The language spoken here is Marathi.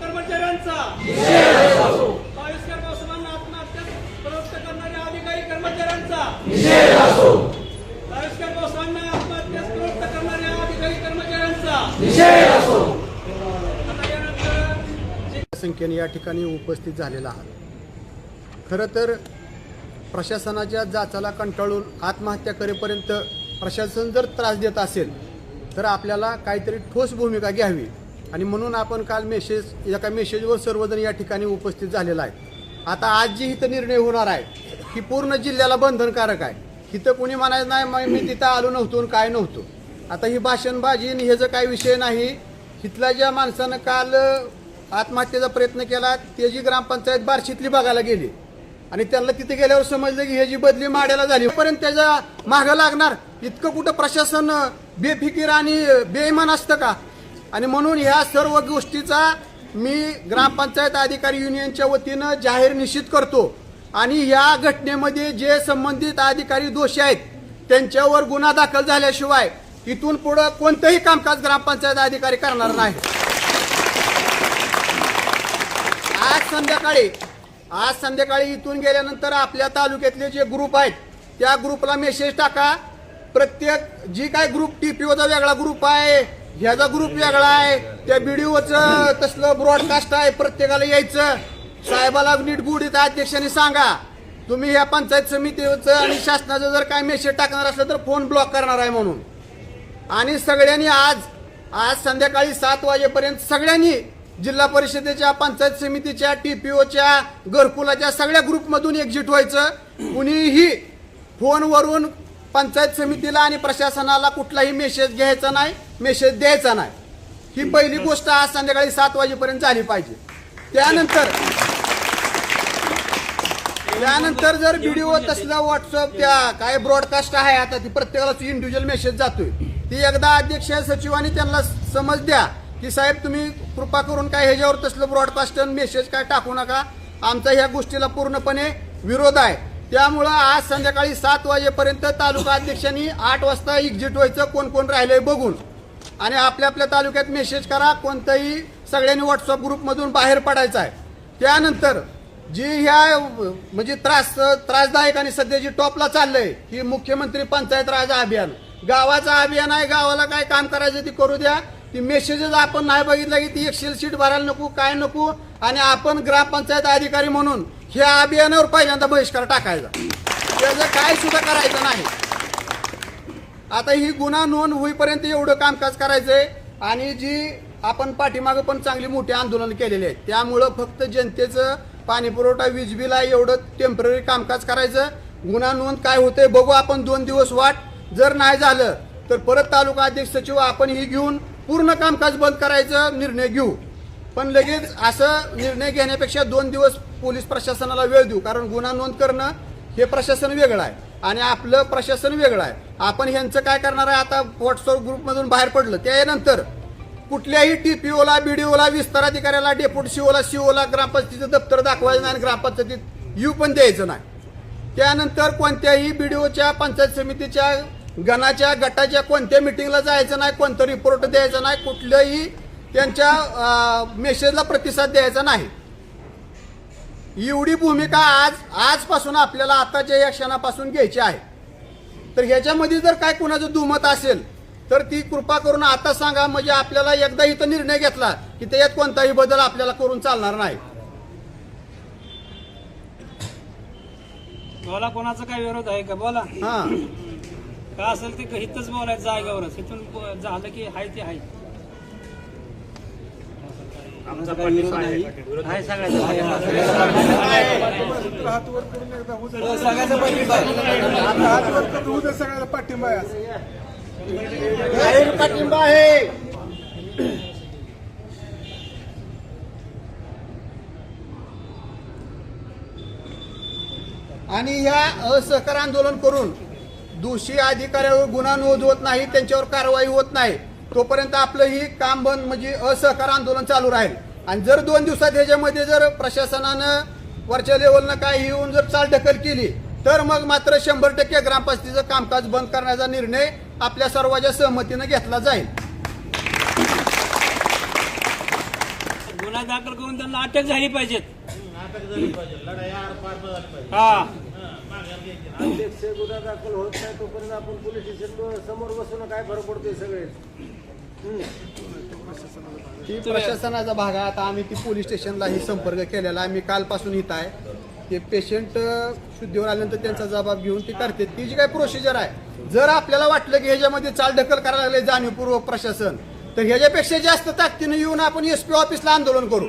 कर्मचाऱ्यांचा. आत्महत्या प्रवृत्त करणाऱ्या अधिकारी कर्मचाऱ्यांचा. आत्महत्या प्रवृत्त करणाऱ्या अधिकारी कर्मचाऱ्यांचा. संख्येने या ठिकाणी उपस्थित झालेला आहात. खरं तर प्रशासनाच्या जाचाला कंटाळून आत्महत्या करेपर्यंत प्रशासन जर त्रास देत असेल तर आपल्याला काहीतरी ठोस भूमिका घ्यावी. आणि म्हणून आपण काल मेसेज एका मेसेजवर सर्वजण या ठिकाणी उपस्थित झालेला आहे. आता आज जी इथं निर्णय होणार आहे ही पूर्ण जिल्ह्याला बंधनकारक आहे. इथं कोणी म्हणायचं नाही "मग मी तिथं आलो नव्हतो आणि काय नव्हतो. आता ही भाषणबाजी आणि ह्याचा काही विषय नाही इथल्या ज्या माणसानं काल आत्महत्येचा प्रयत्न केला त्याची ग्रामपंचायत बार्शीतली बघायला गेली आणि त्यांना तिथे गेल्यावर समजलं की ह्याची बदली माड्याला झाली पर्यंत त्याच्या मागं लागणार. इतकं कुठं प्रशासन बेफिकीर आणि बेईमान असतं का? आणि म्हणून ह्या सर्व गोष्टीचा मी ग्रामपंचायत अधिकारी युनियनच्या वतीनं जाहीर निश्चित करतो. आणि या घटनेमध्ये जे संबंधित अधिकारी दोषी आहेत त्यांच्यावर गुन्हा दाखल झाल्याशिवाय इथून पुढं कोणतंही कामकाज ग्रामपंचायत अधिकारी करणार नाही. आज संध्याकाळी आज संध्याकाळी इथून गेल्यानंतर आपल्या तालुक्यातले जे ग्रुप आहेत त्या ग्रुपला मेसेज टाका. प्रत्येक जी काय ग्रुप टीपीओचा वेगळा ग्रुप आहे ह्याचा ग्रुप वेगळा आहे त्या व्हिडिओच तसलं ब्रॉडकास्ट आहे प्रत्येकाला यायचं. साहेबाला नीट गुढीत अध्यक्षांनी सांगा. तुम्ही ह्या पंचायत समितीचं आणि शासनाचं जर काय मेसेज टाकणार असलं तर फोन ब्लॉक करणार आहे म्हणून. आणि सगळ्यांनी आज आज संध्याकाळी सात वाजेपर्यंत सगळ्यांनी जिल्हा परिषदेच्या पंचायत समितीच्या टीपीओच्या घरकुलाच्या सगळ्या ग्रुपमधून एक्झिट व्हायचं. कुणीही फोनवरून पंचायत समितीला आणि प्रशासनाला कुठलाही मेसेज घ्यायचा नाही. मेसेज द्यायचा नाही. ही पहिली गोष्ट आज संध्याकाळी सात वाजेपर्यंत झाली पाहिजे. त्यानंतर त्यानंतर जर व्हिडिओ तसला व्हॉट्सअप त्या काय ब्रॉडकास्ट आहे आता ती प्रत्येकाला इंडिव्हिज्युअल मेसेज जातोय. ती एकदा अध्यक्ष सचिवांनी त्यांना समज द्या की साहेब तुम्ही कृपा करून काय ह्याच्यावर तसलं ब्रॉडकास्ट मेसेज काय टाकू नका. आमचा ह्या गोष्टीला पूर्णपणे विरोध आहे. त्यामुळं आज संध्याकाळी सात वाजेपर्यंत तालुका अध्यक्षांनी आठ वाजता एक्झिट व्हायचं कोण कोण राहिलंय बघून. आणि आपल्या आपल्या तालुक्यात मेसेज करा कोणतंही सगळ्यांनी व्हॉट्सअप ग्रुपमधून बाहेर पडायचं आहे. त्यानंतर जी ह्या म्हणजे त्रास त्रासदायक आणि सध्या जी टॉपला चाललंय ही मुख्यमंत्री पंचायत राज अभियान. गावाचं अभियान आहे गावाला काय काम करायचं ती करू द्या. ती मेसेजेस आपण नाही बघितलं की ती एक्सेल शीट भरायला नको काय नको आणि आपण ग्रामपंचायत अधिकारी म्हणून ह्या अभियानावर पहिल्यांदा बहिष्कार टाकायचा. त्याचं काय सुद्धा करायचं नाही. आता ही गुन्हा नोंद होईपर्यंत एवढं कामकाज करायचंय आणि जी आपण पाठीमागं पण चांगली मोठी आंदोलन केलेली आहे. त्यामुळं फक्त जनतेचं पाणीपुरवठा वीज बिल आहे एवढं टेंपररी कामकाज करायचं. गुन्हा नोंद काय होतंय बघू आपण दोन दिवस वाट. जर नाही झालं तर परत तालुका अध्यक्ष सचिव आपण ही घेऊन पूर्ण कामकाज बंद करायचं निर्णय घेऊ. पण लगेच असं निर्णय घेण्यापेक्षा दोन दिवस पोलीस प्रशासनाला वेळ देऊ कारण गुन्हा नोंद करणं हे प्रशासन वेगळं आहे. आणि आपलं प्रशासन वेगळं आहे. आपण ह्यांचं काय करणार आहे? आता व्हॉट्सअप ग्रुपमधून बाहेर पडलं. त्यानंतर कुठल्याही टीपीओला बीडीओला विस्तार अधिकाऱ्याला डेप्युटी सीओला सीओला ग्रामपंचायतीचं दप्तर दाखवायचं नाही आणि ग्रामपंचायतीत यू पण द्यायचं नाही. त्यानंतर कोणत्याही बीडीओच्या पंचायत समितीच्या गणाच्या गटाच्या कोणत्या मिटिंगला जायचं नाही कोणतं रिपोर्ट द्यायचं नाही कुठलंही त्यांच्या मेसेजला प्रतिसाद द्यायचा नाही. एवढी भूमिका आज आजपासून आपल्याला आताच्या या क्षणापासून घ्यायची आहे. तर ह्याच्यामध्ये जर काय कुणाचं दुमत असेल तर ती कृपा करून आता सांगा म्हणजे आपल्याला एकदा इथं निर्णय घेतला की त्याच्यात कोणताही बदल आपल्याला करून चालणार नाही. बोला कोणाचा काय विरोध आहे का? बोला. हा. का असेल ते हिथंच बोलायचं जागेवरच? इथून झालं की हाय ते हाय आमचा. सगळ्याचा पाठिंबा आहे सगळ्याला पाठिंबा आहे पाठिंबा आहे आणि ह्या असहकार आंदोलन करून दोषी अधिकाऱ्यावर गुन्हा नोंद होत नाही त्यांच्यावर कारवाई होत नाही तोपर्यंत आपलं ही काम बंद म्हणजे असहकार आंदोलन चालू राहील. आणि जर दोन दिवसात ह्याच्यामध्ये जर प्रशासनानं वरच्या लेवलनं काय येऊन जर चालढकल केली तर मग मात्र शंभर टक्के ग्रामपंचायतीचं कामकाज बंद करण्याचा निर्णय आपल्या सर्वांच्या सहमतीनं घेतला जाईल. गुन्हा दाखल करून त्यांना अटक झाली पाहिजेत. नाटक झाली पाहिजे लढाई आर पार झाली पाहिजे. हा. हं, माघार घ्यायची नाही. अध्यक्ष गुन्हा दाखल होत नाही तोपर्यंत आपण पोलीस स्टेशन समोर बसून काय फरक पडतोय सगळे? ती प्रशासनाचा भाग आहे. आता आम्ही ती पोलीस स्टेशनलाही संपर्क केलेला आहे. मी कालपासून इथं आहे. ते पेशंट शुद्धीवर आल्यानंतर त्यांचा जबाब घेऊन ती करते ती जी काही प्रोसिजर आहे जर आपल्याला वाटलं की ह्याच्यामध्ये चालढकल करायला लागले जाणीवपूर्वक प्रशासन तर ह्याच्यापेक्षा जास्त ताकदीने येऊन आपण एस पी ऑफिसला आंदोलन करू.